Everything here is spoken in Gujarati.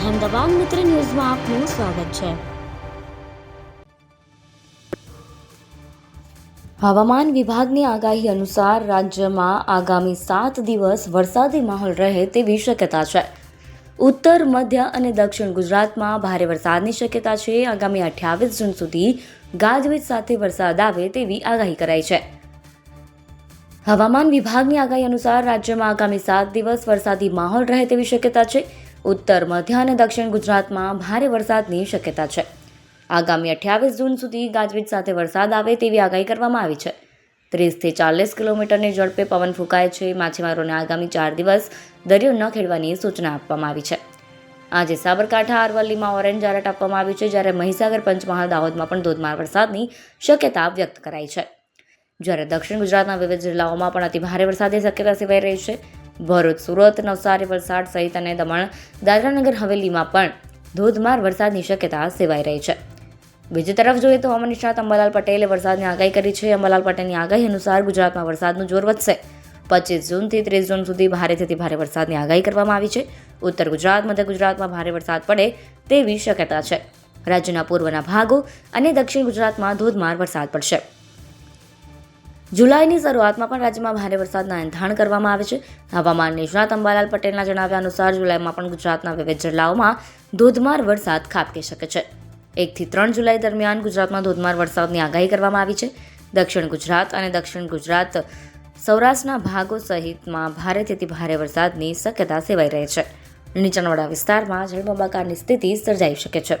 અહેમદાબાદ મિત્ર ન્યૂઝમાં આપનું સ્વાગત છે. હવામાન વિભાગની આગાહી અનુસાર રાજ્યમાં આગામી સાત દિવસ વરસાદી માહોલ રહે તેવી શક્યતા છે. ઉત્તર, મધ્ય અને દક્ષિણ ગુજરાતમાં ભારે વરસાદની શક્યતા છે. આગામી અઠ્યાવીસ જૂન સુધી ગાજવીજ સાથે વરસાદ આવે તેવી આગાહી કરાઈ છે. હવામાન વિભાગની આગાહી અનુસાર રાજ્યમાં આગામી સાત દિવસ વરસાદી માહોલ રહે તેવી શક્યતા છે. ઉત્તર, મધ્ય અને દક્ષિણ ગુજરાતમાં ભારે વરસાદની શક્યતા છે. આગામી અઠ્યાવીસ જૂન સુધી ગાજવીજ સાથે વરસાદ આવે તેવી આગાહી કરવામાં આવી છે. ત્રીસથી ચાલીસ કિલોમીટરની ઝડપે પવન ફૂંકાય છે. માછીમારોને આગામી ચાર દિવસ દરિયો ન ખેડવાની સૂચના આપવામાં આવી છે. આજે સાબરકાંઠા, અરવલ્લીમાં ઓરેન્જ એલર્ટ આપવામાં આવ્યું છે, જ્યારે મહીસાગર, પંચમહાલ, દાહોદમાં પણ ધોધમાર વરસાદની શક્યતા વ્યક્ત કરાઈ છે. જ્યારે દક્ષિણ ગુજરાતના વિવિધ જિલ્લાઓમાં પણ અતિભારે વરસાદની શક્યતા સેવાઈ રહી છે. ભરૂચ, સુરત, નવસારી, વલસાડ સહિત અને દમણ, દાદરાનગર, હવેલીમાં પણ ધોધમાર વરસાદની શક્યતા સેવાઈ રહી છે. બીજી તરફ જોઈએ તો હવામાન નિષ્ણાત અંબાલાલ પટેલે વરસાદની આગાહી કરી છે. અંબાલાલ પટેલની આગાહી અનુસાર ગુજરાતમાં વરસાદનું જોર વધશે. પચીસ જૂનથી ત્રીસ જૂન સુધી ભારેથી ભારે વરસાદની આગાહી કરવામાં આવી છે. ઉત્તર ગુજરાત, મધ્ય ગુજરાતમાં ભારે વરસાદ પડે તેવી શક્યતા છે. રાજ્યના પૂર્વના ભાગો અને દક્ષિણ ગુજરાતમાં ધોધમાર વરસાદ પડશે. જુલાઈની શરૂઆતમાં પણ રાજ્યમાં ભારે વરસાદના એંધાણ કરવામાં આવે છે. હવામાન નિષ્ણાત અંબાલાલ પટેલના જણાવ્યા અનુસાર જુલાઈમાં પણ ગુજરાતના વિવિધ જિલ્લાઓમાં ધોધમાર વરસાદ ખાબકી શકે છે. એકથી ત્રણ જુલાઈ દરમિયાન ગુજરાતમાં ધોધમાર વરસાદની આગાહી કરવામાં આવી છે. દક્ષિણ ગુજરાત અને દક્ષિણ ગુજરાત સૌરાષ્ટ્રના ભાગો સહિતમાં ભારેથી અતિ ભારે વરસાદની શક્યતા સેવાઈ રહી છે. નીચાણવાળા વિસ્તારમાં જળબંબાકારની સ્થિતિ સર્જાઈ શકે છે.